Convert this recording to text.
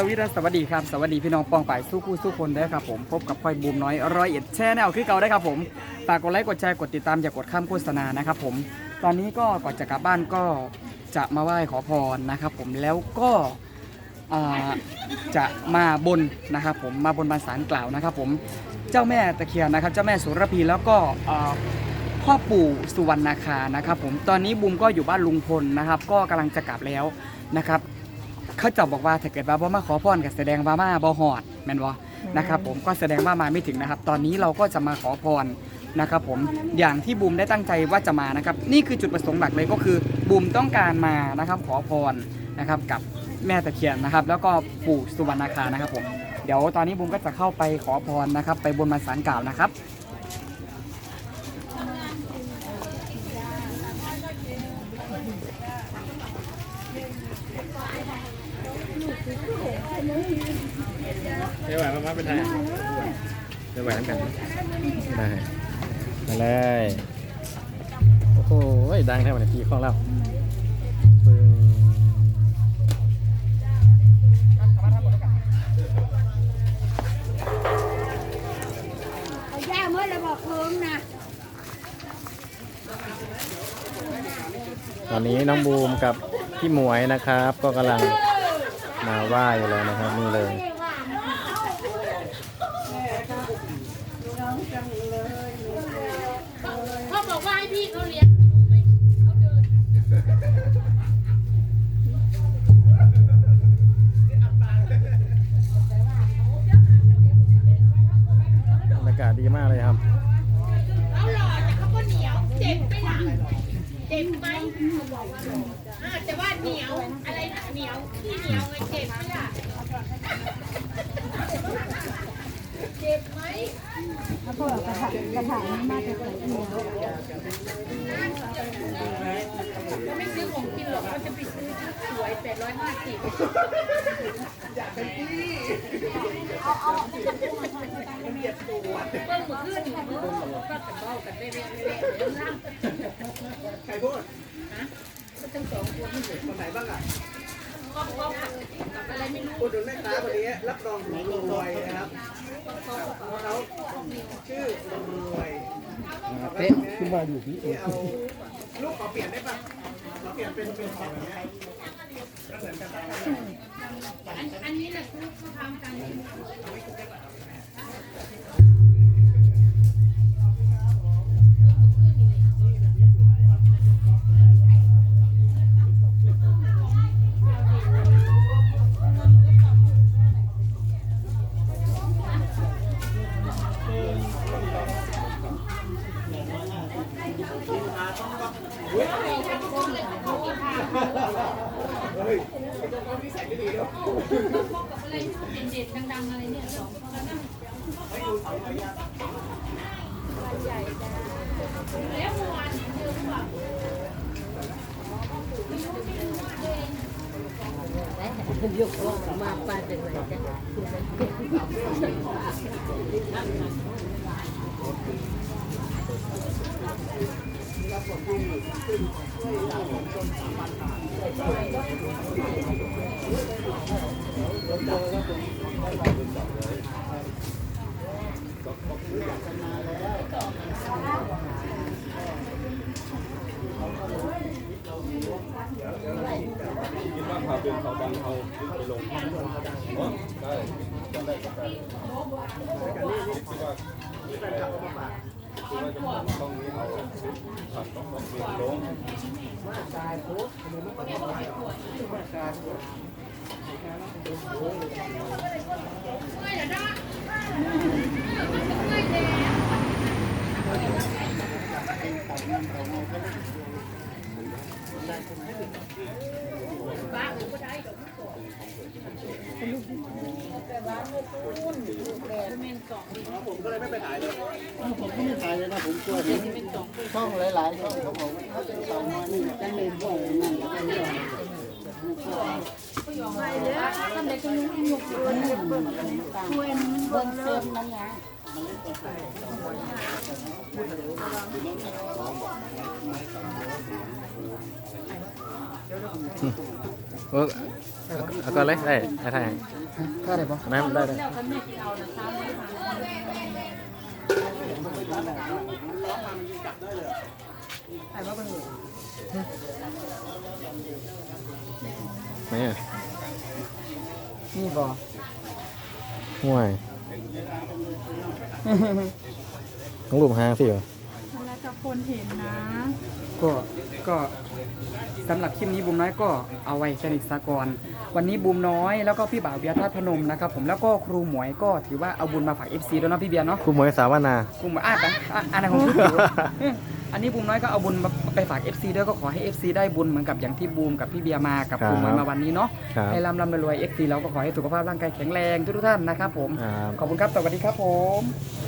สวีดัสสวัสดีครับสวัสดีพี่น้องปองป่ายสู้คู่สู้คนได้ครับผมพบกับพ่อยบูมน้อยร้อยเอ็ดแช่แนวคือเก่าได้ครับผมฝากกดไลค์กดแชร์กดติดตามอย่ากดข้ามโฆษณานะครับผมตอนนี้ก็ก่อนจะกลับบ้านก็จะมาไหว้ขอพรนะครับผมแล้วก็จะมาบนนะครับผมมาบนบานสารกล่าวนะครับผมเจ้าแม่ตะเคียนนะครับเจ้าแม่สุรพีแล้วก็พ่อปู่สุวรรณาคานะครับผมตอนนี้บูมก็อยู่บ้านลุงพลนะครับ ก็กำลังจะกลับแล้วนะครับ เขาจะบอกว่าถ้าเกิดว่าบ่มาขอพรก็แสดงว่ามาบ่หอดแม่นบ่นะครับผมก็แสดงว่ามาไม่ถึงนะครับ ตอนนี้เราก็จะมาขอพรนะครับผมอย่างที่บูมได้ตั้งใจว่าจะมานะครับ นี่คือจุดประสงค์หลักเลยก็คือบูมต้องการมานะครับขอพรนะครับกับแม่ตะเคียนนะครับ แล้วก็ปู่สุวรรณาคานะครับผมเดี๋ยวตอนนี้บูมก็จะเข้าไปขอพรนะครับ ไปบนมาสารกล่าวนะครับ ได้ไหวมาเป็นไทยได้ไหวทั้งกันได้มาเลย โอ้โหดังแท้วันนี้พี่ของเราปึ้งเอาย่าเมื่อไรบอกเพิ่มนะตอนนี้น้องบูมกับพี่หมวยนะครับ ก็กำลัง มาไหว้อยู่แล้วนะครับนี่เลยเขาบอกว่าให้พี่เขาเลี้ยงรู้ไหมเขาเดินบรรยากาศดีมากเลยครับเขาหล่อแต่เขาก็เหนียวเจ็บไหล่ะ เจ็บไหมอ่าแต่ว่าเหนียว อะไรนะเหนียวที่เหนียวไงเจ็บไหมล่ะ เจ็บไหมไม่ซื้อของกินหรอกเขาจะไปซื้อชุดสวยแปดร้อยห้าสิบเพิ่มมือขึ้นเพิ่มก็แต่เบ้ากันเรื่อยๆเรื่อยๆ ใครพูดก็ทั้งสองคนคนไหนบ้างอะก็ก็ผัดกับอะไรไม่รู้พูดถึงแม่ค้าคนนี้รับรองถูกรวยนะครับเพราะเขาชื่อรวยเป๊ะขึ้นมาอยู่พี่ที่เอาลูกขอเปลี่ยนได้ปะขอเปลี่ยนเป็นเป็นของอย่างเงี้ยแล้วเหมือนกันอันอันนี้แหละคือเขาทำกัน เฮ้ยเจ้าของที่ใส่ไม่ดีด้วยอะไรเด่นๆดังๆอะไรเนี่ยสองคนนั่งแล้วเมื่อวานเห็นเดิมว่า คิดว่าข่าเป็นข่าวดังเอาไปลงอ๋อได้จำได้จำได้คิดว่า คิดว่าจะต้องมีเอาผัดต้องต้องมี ลงผมก็เลยไม่ไปถ่ายเลยผมก็ไม่ถ่ายเลยนะผมกลัวเห็นช่องหลายๆช่องเขาบอกว่าเขาเป็นสาวน้อยนี่จังเลยบ่อยนั่นจังเลยทำไมก็ยุ่งยุ่งเลยเบิ่งเบิ่งเบิ่งเบิ่งนั่นไงเออ เอาเอาก่อนเลยได้ได้ถ่ายก็ได้ปะแม่ได้ได้ไหนอะนี่บอห่วยต้องรูปหางสิเหรอแล้วจะคนเห็นนะ ก็ ก็สำหรับคลิปนี้บูมน้อยก็เอาไว้แค่นี้ซะก่อน วันนี้บูมน้อยแล้วก็พี่บ่าวเบียร์ท่าตุพนมนะครับผมแล้วก็ครูหมวยก็ถือว่าเอาบุญมาฝาก FC ด้วยเนาะพี่เบียร์เนาะครูหมวยสาวนาครูหมวยอะแต่อะอันนั้นของพี่อยู่เอ้ยอันนี้บูมน้อยก็เอาบุญมาไปฝาก FC ด้วยก็ขอให้ FC ได้บุญเหมือนกับอย่างที่บูมกับพี่เบียร์มากับครูหมวยมาวันนี้เนาะครับให้ร่ำร่ำรวยๆ FC เราก็ขอให้สุขภาพร่างกายแข็งแรงทุกๆท่านนะครับผมครับขอบคุณครับสวัสดีครับผมค